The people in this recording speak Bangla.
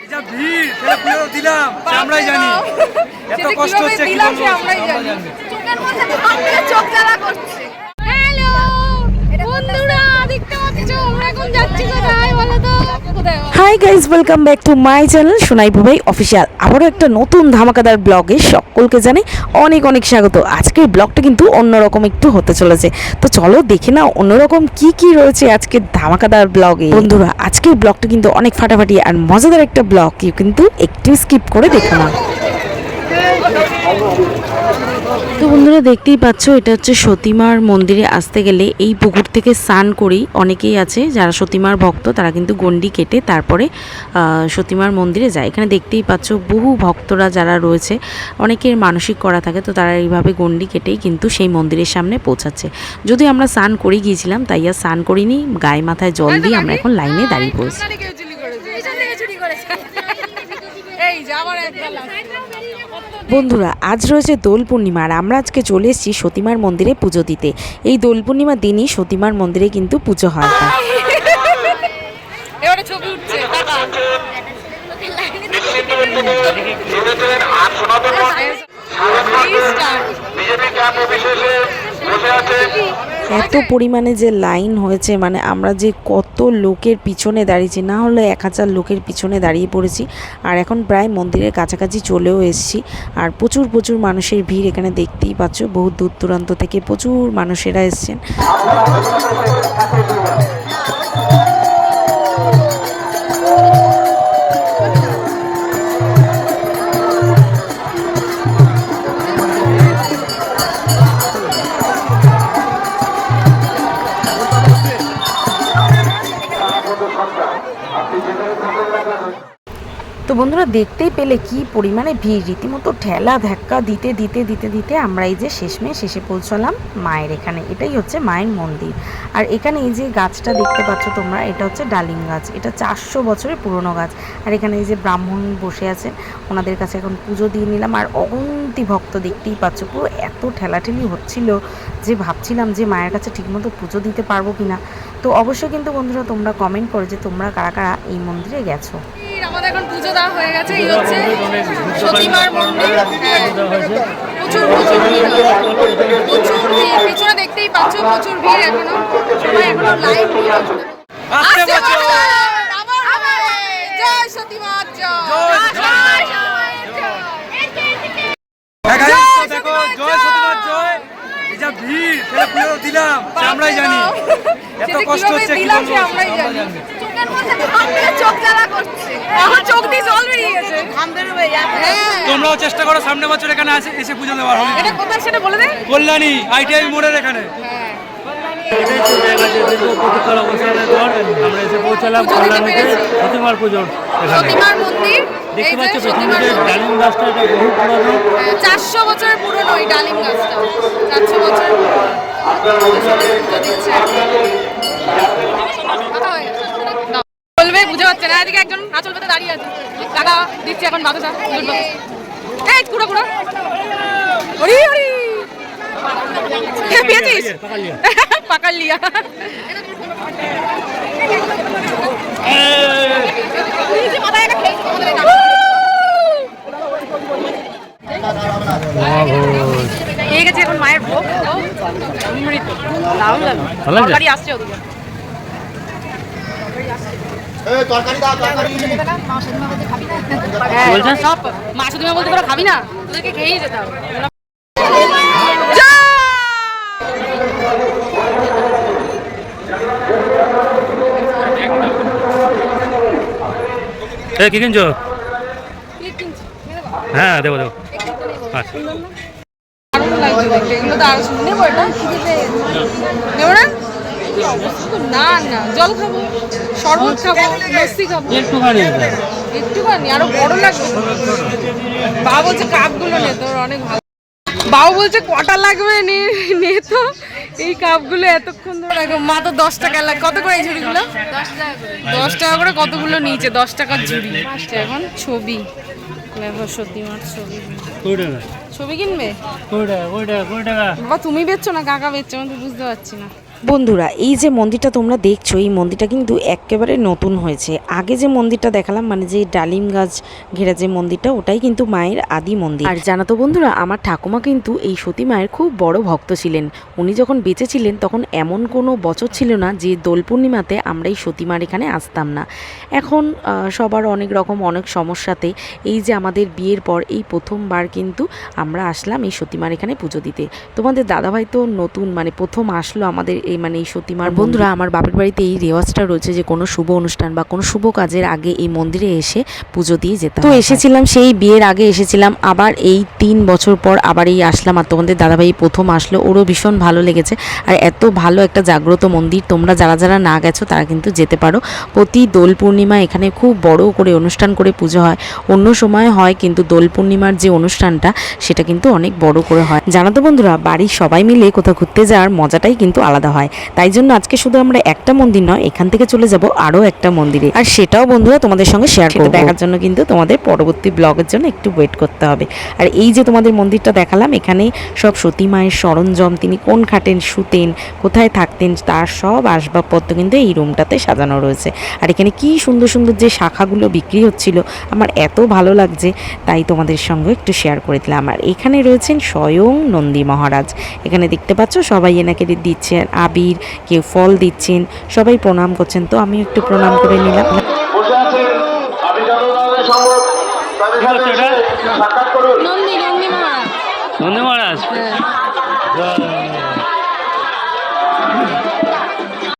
এই যা ভিড় সেটা দিলাম আমরাই জানি এত কষ্ট হচ্ছে কি আমরাই জানি। চোখের মধ্যে চোখ জ্বালা করছে হ্যালো বন্ধুরা দেখতে পাচ্ছ আমরা এখন যাচ্ছি কোথায় বলো তো কোথায় hi guys welcome back to my channel Sonai Bhai official আবারও একটা নতুন ধামাকাদার ব্লগে সকলকে জানে অনেক অনেক স্বাগত। আজকের ব্লগটা কিন্তু অন্যরকম একটু হতে চলেছে। তো চলো দেখে নাও অন্যরকম কি কি রয়েছে আজকের ধামাকাদার ব্লগে। বন্ধুরা, আজকের ব্লগটা কিন্তু অনেক ফাটাফাটি আর মজাদার একটা ব্লগ। কিন্তু একটু স্কিপ করে দেখো না তো বন্ধুরা দেখতেই পাচ্ছ এটা হচ্ছে সতীমার মন্দিরে আসতে গেলে এই পুকুর থেকে স্নান করেই অনেকেই আছে যারা সতীমার ভক্ত তারা কিন্তু গন্ডি কেটে তারপরে সতীমার মন্দিরে যায়। এখানে দেখতেই পাচ্ছ বহু ভক্তরা যারা রয়েছে অনেকের মানসিক করা থাকে তো তারা এইভাবে গন্ডি কেটেই কিন্তু সেই মন্দিরের সামনে পৌঁছাচ্ছে। যদি আমরা স্নান করে গিয়েছিলাম তাই আর স্নান করিনি গায়ে মাথায় জল দিয়ে আমরা এখন লাইনে দাঁড়িয়ে পড়েছি আপনারা কেউ চুরি করেছে পিছন থেকে চুরি করেছে এই যে আবার একটা লাভ। বন্ধুরা আজ রয়েছে দোল পূর্ণিমা আর আমরা আজকে চলে এসেছি সতীমার মন্দিরে পুজো দিতে। এই দোল পূর্ণিমার দিনই সতীমার মন্দিরে কিন্তু পুজো হয়। এবারে ছবি উঠছে। টাকা এত পরিমাণে যে লাইন হয়েছে মানে আমরা যে কত লোকের পিছনে দাঁড়িয়েছি না হলে এক হাজার লোকের পিছনে দাঁড়িয়ে পড়েছি। আর এখন প্রায় মন্দিরের কাছাকাছি চলেও এসেছি। আর প্রচুর প্রচুর মানুষের ভিড় এখানে দেখতেই পাচ্ছ। বহু দূর দূরান্ত থেকে প্রচুর মানুষেরা এসছেন। তো বন্ধুরা দেখতেই পেলে কি পরিমাণে ভিড়। রীতিমতো ঠেলা ধাক্কা দিতে দিতে দিতে দিতে আমরা এই যে শেষমেশ শেষে পৌঁছলাম মায়ের এখানে। এটাই হচ্ছে মায়ের মন্দির। আর এখানে এই যে গাছটা দেখতে পাচ্ছ তোমরা, এটা হচ্ছে ডালিম গাছ। এটা চারশো বছরের পুরনো গাছ। আর এখানে এই যে ব্রাহ্মণ বসে আছেন, ওনাদের কাছে এখন পুজো দিয়ে নিলাম। আর অগন্তি ভক্ত দেখতেই পাচ্ছ, পুরো এত ঠেলাঠেলি হচ্ছিল যে ভাবছিলাম যে মায়ের কাছে ঠিকমতো পুজো দিতে পারব কিনা। তো অবশ্যই কিন্তু বন্ধুরা তোমরা কমেন্ট করো যে তোমরা কারা কারা এই মন্দিরে গেছো। এখন পুজো দেওয়া হয়ে গেছে এই হচ্ছে সতীমার মন্দির। হ্যাঁ। প্রচুর প্রচুর ভিড়। প্রচুর ভিড়। পিছনে দেখতেই পাচ্ছ প্রচুর ভিড় এখনও। সবাই এখনও। জয় সতীমার জয়। দেখা জয় জয়। এই যা ভিড় সেটা পুজো দিলাম আমরাই জানি। এত কষ্ট হচ্ছে কি বলব? আমরাই জানি। চোখের মধ্যে চোখ জ্বালা করছে এখন চোখ দিয়ে জল বেরিয়ে গেছে হ্যাঁ তোমরাও চেষ্টা করো সামনে বছর এখানে আসে এসে পুজো দেওয়ার হবে। এটা কোথায় সেটা বলে দে। কল্যাণী আইটিআই মোড়ের এখানে। হ্যাঁ পর আমরা এসে পৌঁছালাম কল্যাণীতে প্রতিমার পুজোর দেখতে পাচ্ছ ডালিম গাছটা এটা বহু পুরানো। হ্যাঁ, চারশো বছরের পুরনো ওই ডালিম গাছটা। চারশো বছর দিচ্ছে কথা হয়ে গেছে। দাও। বলবে বুঝে পাচ্ছে না। এদিকে একজন আঁচল পেতে দাঁড়িয়ে আছে। টাকা দিচ্ছে এখন বাতাসা। এই কুড়ো কুড়ো। ওরি ওরি পেয়েছিস? পাকাল লিয়া। এই গেছে এখন মায়ের ভোগ। অমৃত দারুণ লাগে তরকারি আসছে ওদিকে? সব মা শুধু বলতে তোরা খাবি না? তোদেরকে খেয়েই যেতে কি কিনছো? হ্যাঁ দেবো দেবো। আচ্ছা। দারুণ লাগছে দেখতে। এগুলো তো আরও শুনে নেব এটা। নেব না? না না জল খাব শরবত খাব লস্যি খাব। একটুখানি একটুখানি আরও বড় লাগবে। বাবা বলছে কাপগুলো নে তোর অনেক ভালো। বাবু বলছে কটা লাগবে? নে তো। এই কাপগুলো এতক্ষণ ধরে রাখো। মা তো দশ টাকা লাগে কত করে এই ঝুড়িগুলো? দশ টাকা করে কতগুলো নিয়েছে? দশ টাকার ঝুড়ি। এখন ছবি। দেখো সত্যি মার ছবি। ছবি কিনবে? বাবা তুমি বেচছো না? কাকা বেচছো আমি তো বুঝতে পারছি না। বন্ধুরা, এই যে মন্দিরটা তোমরা দেখছ, এই মন্দিরটা কিন্তু একেবারে নতুন হয়েছে। আগে যে মন্দিরটা দেখালাম মানে যে ডালিম গাছ ঘেরা যে মন্দিরটা, ওটাই কিন্তু মায়ের আদি মন্দির। আর জানো তো বন্ধুরা, আমার ঠাকুমা কিন্তু এই সতী মায়ের খুব বড় ভক্ত ছিলেন। উনি যখন বেঁচে ছিলেন, তখন এমন কোনো বছর ছিল না যে দোল পূর্ণিমাতে আমরা এই সতী মার এখানে আসতাম না। এখন সবার অনেক রকম, অনেক সমস্যাতে এই যে আমাদের বিয়ের পর, এই প্রথমবার কিন্তু আমরা আসলাম এই সতীমার এখানে পুজো দিতে। তোমাদের দাদাভাই তো নতুন মানে প্রথম আসলো আমাদের এই মানে এই সতীমার বন্ধুরা আমার বাপের বাড়িতে এই রেওয়াজটা রয়েছে যে কোনো শুভ অনুষ্ঠান বা কোনো শুভ কাজের আগে এই মন্দিরে এসে পুজো দিয়ে যেতে তো এসেছিলাম সেই বিয়ের আগে এসেছিলাম আবার এই তিন বছর পর আবার এই আসলাম আর তোমাদের দাদাভাই প্রথম আসলো ওরও ভীষণ ভালো লেগেছে। আর এত ভালো একটা জাগ্রত মন্দির তোমরা যারা যারা না গেছো তারা কিন্তু যেতে পারো। প্রতি দোল পূর্ণিমা এখানে খুব বড় করে অনুষ্ঠান করে পুজো হয়। অন্য সময় হয় কিন্তু দোল পূর্ণিমার যে অনুষ্ঠানটা সেটা কিন্তু অনেক বড় করে হয়। জানো তো বন্ধুরা বাড়ির সবাই মিলে কোথাও ঘুরতে যাওয়ার মজাটাই কিন্তু আলাদা হয়। তাই জন্য আজকে শুধু আমরা একটা মন্দির নয় এখান থেকে চলে যাব আরও একটা মন্দিরে। আর সেটাও বন্ধুরা তোমাদের সঙ্গে শেয়ার করতে দেখার জন্য কিন্তু তোমাদের পরবর্তী ব্লগের জন্য একটু ওয়েট করতে হবে। আর এই যে তোমাদের মন্দিরটা দেখালাম এখানে সব সতী মায়ের সরঞ্জাম তিনি কোন খাটেন শুতেন কোথায় থাকতেন তার সব আসবাবপত্র কিন্তু এই রুমটাতে সাজানো রয়েছে। আর এখানে কি সুন্দর সুন্দর যে শাখাগুলো বিক্রি হচ্ছিল আমার এত ভালো লাগছে তাই তোমাদের সঙ্গে একটু শেয়ার করে দিলাম। আর এখানে রয়েছেন স্বয়ং নন্দী মহারাজ। এখানে দেখতে পাচ্ছ সবাই এনাকে দিচ্ছেন আবির কেউ ফল দিচ্ছেন সবাই প্রণাম করছেন। তো আমি একটু প্রণাম করে নিলাম। নন্দী নন্দী মহারাজ নন্দী মহারাজ